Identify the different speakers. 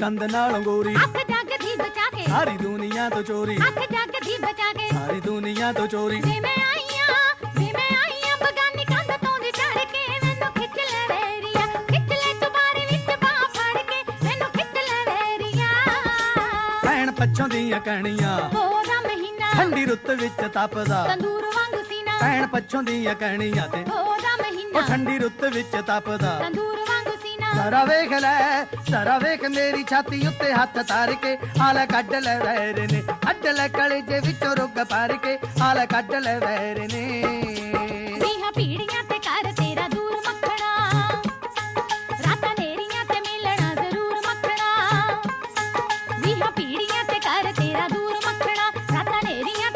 Speaker 1: ਚੰਦ ਨਾਲ ਗੋਰੀ ਅੱਖ
Speaker 2: ਜਗਦੀ ਬਚਾ ਕੇ।
Speaker 1: ਸਾਰੀ ਦੁਨੀਆ ਤੋਂ ਚੋਰੀ।
Speaker 2: ਅੱਖ ਜਗਦੀ ਬਚਾ ਕੇ।
Speaker 1: ਸਾਰੀ ਦੁਨੀਆ ਤੋਂ ਚੋਰੀ।
Speaker 2: ਵੇ ਮੈਂ ਆਈਆਂ ਵੇ ਮੈਂ ਆਈਆਂ ਬਗਾਨੀ ਕੰਧ ਤੋਂ ਦੀ ਚੜ ਕੇ ਮੈਨੂੰ ਖਿੱਚ ਲੈ ਵੇਰੀਆ। ਖਿੱਚ ਲੈ ਚੁਬਾਰੇ ਵਿੱਚ ਬਾਹ ਫੜ ਕੇ ਮੈਨੂੰ ਖਿੱਚ ਲੈ ਵੇਰੀਆ।
Speaker 1: ਭੈਣ ਪੱਛੋਂ ਦੀਆਂ ਕਣੀਆਂ
Speaker 2: ਉਹਦਾ ਮਹੀਨਾ। ਠੰਡੀ
Speaker 1: ਰੁੱਤ ਵਿੱਚ ਤਪਦਾ।
Speaker 2: ਤੰਦੂਰ ਵਾਂਗੂ ਸੀਨਾ।
Speaker 1: ਭੈਣ ਪੱਛੋਂ ਦੀਆਂ ਕਣੀਆਂ ਤੇ
Speaker 2: ਉਹ ਮਹੀਨਾ।
Speaker 1: ਠੰਡੀ ਰੁੱਤ ਵਿੱਚ ਤਪਦਾ।
Speaker 2: ਤੰਦੂਰ ਸਾਰਾ
Speaker 1: ਵੇਖ ਲੈ, ਸਾਰਾ ਵੇਖ ਮੇਰੀ ਛਾਤੀ ਉੱਤੇ ਹੱਥ ਧਾਰ ਕੇ। ਹਾਲ ਕੱਢ ਲੈ ਵੈਰ ਨੇ, ਅੱਡ ਲੈ ਕਲੇਜੇ ਵਿੱਚੋਂ ਰੁੱਗ ਪਾਰ ਕੇ। ਹਾਲ ਕੱਢ ਲੈ ਵੈਰ ਨੇ।
Speaker 2: ਜੀਹਾਂ ਪੀੜੀਆਂ ਤੇ ਕਰ ਤੇਰਾ ਦੂਰ ਮੱਖਣਾ। ਰਾਤਾਂ ਨੇਰੀਆਂ ਤੇ ਮਿਲਣਾ ਜ਼ਰੂਰ ਮੱਖਣਾ। ਜੀਹਾਂ ਪੀੜੀਆਂ